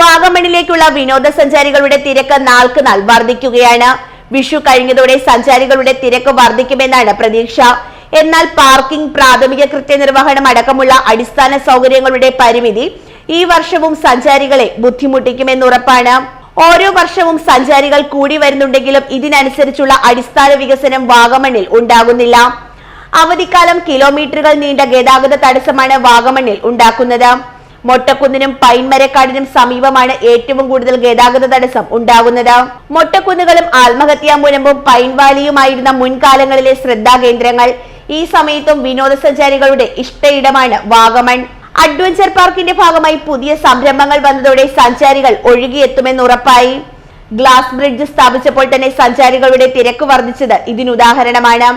വാഗമണിലേക്കുള്ള വിനോദസഞ്ചാരികളുടെ തിരക്ക് നാൾക്ക് നാൾ വർദ്ധിക്കുകയാണ്. വിഷു കഴിഞ്ഞതോടെ സഞ്ചാരികളുടെ തിരക്ക് വർദ്ധിക്കുമെന്നാണ് പ്രതീക്ഷ. എന്നാൽ പാർക്കിംഗ് പ്രാഥമിക കൃത്യനിർവഹണം അടക്കമുള്ള അടിസ്ഥാന സൗകര്യങ്ങളുടെ പരിമിതി ഈ വർഷവും സഞ്ചാരികളെ ബുദ്ധിമുട്ടിക്കുമെന്ന് ഉറപ്പാണ്. ഓരോ വർഷവും സഞ്ചാരികൾ കൂടി വരുന്നുണ്ടെങ്കിലും ഇതിനനുസരിച്ചുള്ള അടിസ്ഥാന വികസനം വാഗമണ്ണിൽ ഉണ്ടാകുന്നില്ല. അവധിക്കാലം കിലോമീറ്ററുകൾ നീണ്ട ഗതാഗത തടസ്സമാണ് വാഗമണ്ണിൽ ഉണ്ടാക്കുന്നത്. മൊട്ടക്കുന്നിനും പൈൻമരക്കാടിനും സമീപമാണ് ഏറ്റവും കൂടുതൽ ഗതാഗത തടസ്സം ഉണ്ടാകുന്നത്. മൊട്ടക്കുന്നുകളും ആത്മഹത്യാ മുനമ്പും പൈൻവാലിയുമായിരുന്ന മുൻകാലങ്ങളിലെ ശ്രദ്ധാകേന്ദ്രങ്ങൾ ഈ സമയത്തും വിനോദസഞ്ചാരികളുടെ ഇഷ്ടയിടമാണ് വാഗമൺ. അഡ്വഞ്ചർ പാർക്കിന്റെ ഭാഗമായി പുതിയ സംരംഭങ്ങൾ വന്നതോടെ സഞ്ചാരികൾ ഒഴുകിയെത്തുമെന്ന് ഉറപ്പായി. ഗ്ലാസ് ബ്രിഡ്ജ് സ്ഥാപിച്ചപ്പോൾ തന്നെ സഞ്ചാരികളുടെ തിരക്ക് വർദ്ധിച്ചത് ഇതിനുദാഹരണമാണ്.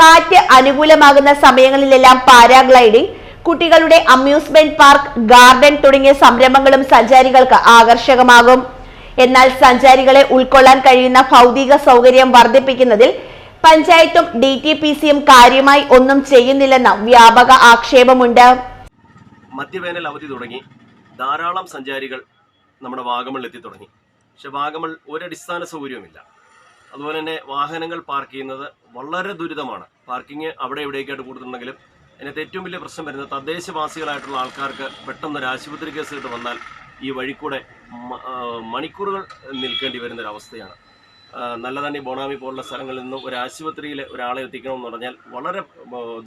കാറ്റ് അനുകൂലമാകുന്ന സമയങ്ങളിലെല്ലാം പാരാഗ്ലൈഡിംഗ് കുട്ടികളുടെ അമ്യൂസ്മെന്റ് പാർക്ക് ഗാർഡൻ തുടങ്ങിയ സംരംഭങ്ങളും സഞ്ചാരികൾക്ക് ആകർഷകമാകും. എന്നാൽ സഞ്ചാരികളെ ഉൾക്കൊള്ളാൻ കഴിയുന്ന ഭൗതിക സൗകര്യം വർദ്ധിപ്പിക്കുന്നതിൽ പഞ്ചായത്തും ഡി ടി പി സിയും കാര്യമായി ഒന്നും ചെയ്യുന്നില്ലെന്ന വ്യാപക ആക്ഷേപമുണ്ട്. മധ്യവേനൽ അവധി തുടങ്ങി. ധാരാളം സഞ്ചാരികൾ നമ്മുടെ വാഗമണിൽ എത്തി തുടങ്ങി. പക്ഷെ വാഗമൺ ഒരടിസ്ഥാന സൗകര്യവുമില്ല. അതുപോലെ തന്നെ വാഹനങ്ങൾ പാർക്ക് ചെയ്യുന്നത് വളരെ ദുരിതമാണ്. പാർക്കിംഗ് അവിടെ എവിടെയൊക്കെയായിട്ട് കൂടുതലുണ്ടെങ്കിലും അതിനകത്ത് ഏറ്റവും വലിയ പ്രശ്നം വരുന്നത് തദ്ദേശവാസികളായിട്ടുള്ള ആൾക്കാർക്ക് പെട്ടെന്ന് ഒരു ആശുപത്രി കേസ് ഇട്ട് വന്നാൽ ഈ വഴിക്കൂടെ മണിക്കൂറുകൾ നിൽക്കേണ്ടി വരുന്നൊരവസ്ഥയാണ്. നല്ലതണ്ണി ബോണാമി പോലുള്ള സ്ഥലങ്ങളിൽ നിന്ന് ഒരു ആശുപത്രിയിൽ ഒരാളെ എത്തിക്കണമെന്ന് പറഞ്ഞാൽ വളരെ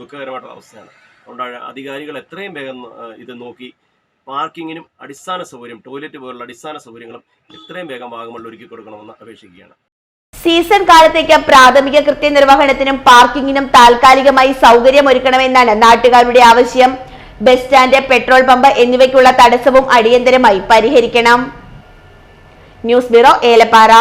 ദുഃഖകരമായിട്ടുള്ള അവസ്ഥയാണ്. അതുകൊണ്ടാണ് അധികാരികൾ എത്രയും വേഗം ഇത് നോക്കി പാർക്കിങ്ങിനും അടിസ്ഥാന സൗകര്യം ടോയ്ലറ്റ് പോലുള്ള അടിസ്ഥാന സൗകര്യങ്ങളും എത്രയും വേഗം ഭാഗമുള്ള ഒരുക്കി കൊടുക്കണമെന്ന് അപേക്ഷിക്കുകയാണ്. സീസൺ കാലത്തേക്ക് പ്രാഥമിക കൃത്യനിർവഹണത്തിനും പാർക്കിങ്ങിനും താൽക്കാലികമായി സൗകര്യമൊരുക്കണമെന്നാണ് നാട്ടുകാരുടെ ആവശ്യം. ബസ് സ്റ്റാൻഡ് പെട്രോൾ പമ്പ് എന്നിവയ്ക്കുള്ള തടസ്സവും അടിയന്തരമായി പരിഹരിക്കണം. News bureau Elappara.